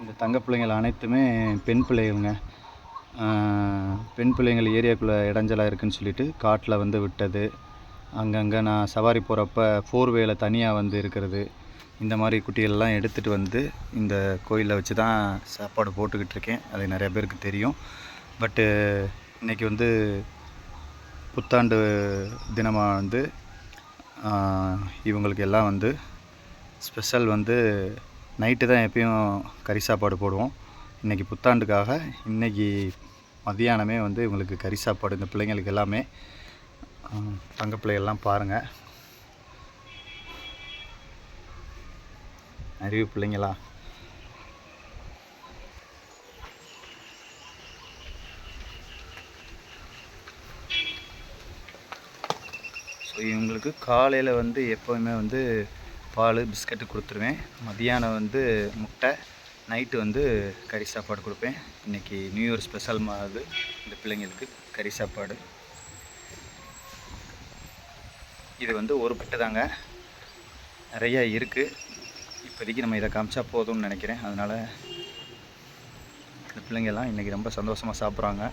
இந்த தங்க பிள்ளைங்கள் அனைத்துமே பெண் பிள்ளைகளுங்க. பெண் பிள்ளைங்கள் ஏரியாக்குள்ளே இடைஞ்சலாக இருக்குன்னு சொல்லிட்டு காட்டில் வந்து விட்டது. அங்கங்கே நான் சவாரி போகிறப்ப ஃபோர் தனியாக வந்து இருக்கிறது. இந்த மாதிரி குட்டிகள்லாம் எடுத்துகிட்டு வந்து இந்த கோயிலில் வச்சு தான் சாப்பாடு போட்டுக்கிட்டு இருக்கேன். அது நிறைய பேருக்கு தெரியும். பட்டு இன்றைக்கி வந்து புத்தாண்டு தினமாக வந்து இவங்களுக்கு எல்லாம் வந்து ஸ்பெஷல் வந்து நைட்டு தான் எப்பயும் கறி சாப்பாடு போடுவோம். இன்றைக்கி புத்தாண்டுக்காக இன்றைக்கி மதியானமே வந்து இவங்களுக்கு கறி சாப்பாடு இந்த பிள்ளைங்களுக்கு எல்லாமே. தங்க பிள்ளைகள்லாம் பாருங்கள் அறிவு பிள்ளைங்களா? ஸோ இவங்களுக்கு காலையில் வந்து எப்போவுமே வந்து பால் பிஸ்கட்டு கொடுத்துருவேன். மதியானம் வந்து முட்டை நைட்டு வந்து கறி சாப்பாடு கொடுப்பேன். இன்றைக்கி நியூ இயர் ஸ்பெஷல் மாதிரி இந்த பிள்ளைங்களுக்கு கறி சாப்பாடு. இது வந்து ஒரு பிட்டு தாங்க. நிறையா இருக்குது இப்போதைக்கு நம்ம இதை காமிச்சா போதும்னு நினைக்கிறேன். அதனால் இந்த பிள்ளைங்கெல்லாம் இன்றைக்கி ரொம்ப சந்தோஷமாக சாப்பிட்றாங்க.